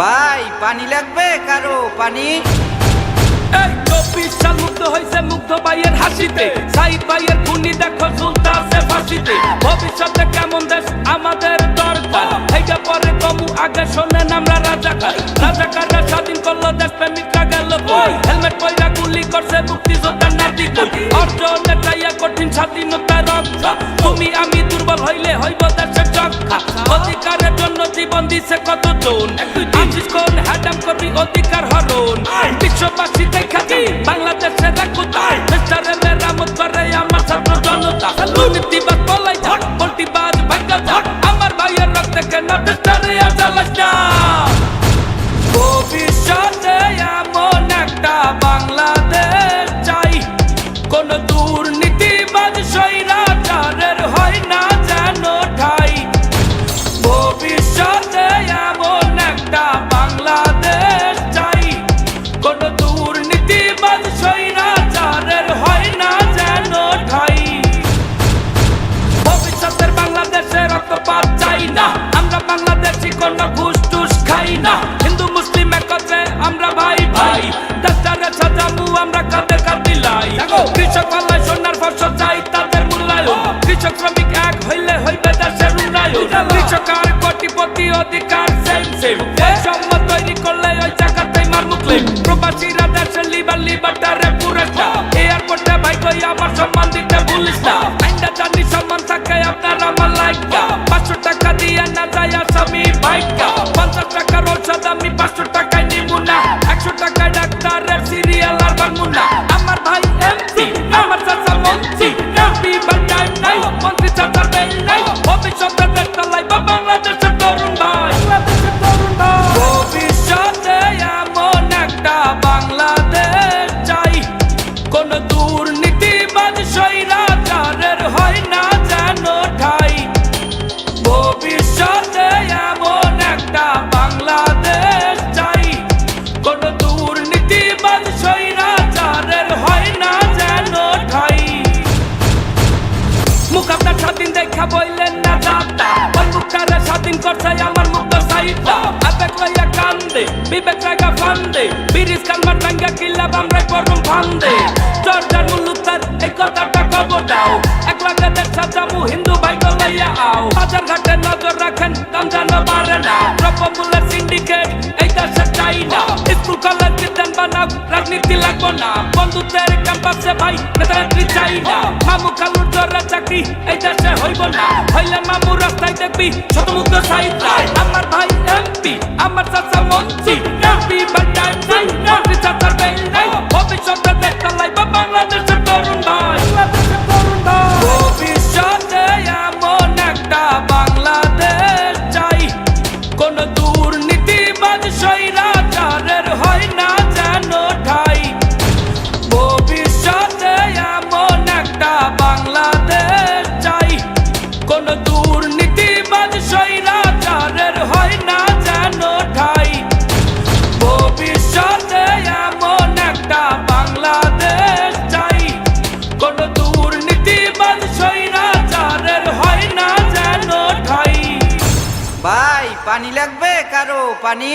ভাই, পানি লাগবে? কারও পানি? এই চব্বিশ সাল মুগ্ধ মুগ্ধ ভাইয়ের হাসিতে। সাইদ ভাইয়ের খুনি দেখো ঝুলতে আছে ফাঁসিতে। ভবিষ্যতে কেমন দেশ আমাদের দরকার। থেকে পরে কমু, আগে শোনেন আমরা রাজাকার। রাজাকাররা স্বাধীন করল দেশ, প্রেমিকরা গেল কই? হেলমেট পয়রা গুলি করছে মুক্তি যোদ্ধার নাতি অর্জনে চাইয়া কঠিন স্বাধীনতা রক্ষা। তুমি আমি দুর্বল হইলে হইব দেশের রক্ষা অধিকারের জন্য জীবন দিছে কত অধিকার হরণ। বিশ্ববাসী দেখা বইলেন না যাতা বন্দুকটারে স্বাধীন করছে আমার মুক্ত সাইতা আবেগ লইয়া কান্দে, বিবেক রাগা ফান্দে। বিরিশ কালমার টাঙ্গা কিল্লা বামরা করুম ফান্দে। চর্চার মুলুতার এই কথাটা খবর দাও। এক লাখে দেড় সাজামু হিন্দু ভাই লইয়া আও। বাজার ঘাটে নজর রাখেন যেন বাড়ে না। দ্রব্যমূল্যের সিন্ডিকেট, এই দেশে চাই না স্কুল, কলেজ বিদ্যান বানাও, রাজনীতি লাগবো না। বন্ধুদের ক্যাম্পাসে ভাই, নেতানেত্রী চাই না মামু খালুর হইব না হইলে মামু রাস্তায় দেখবি শতমুক্ত সাইতাই আমার ভাই এমপি আমার চাচা মন্ত্রী। পানি লাগবে? কারও পানি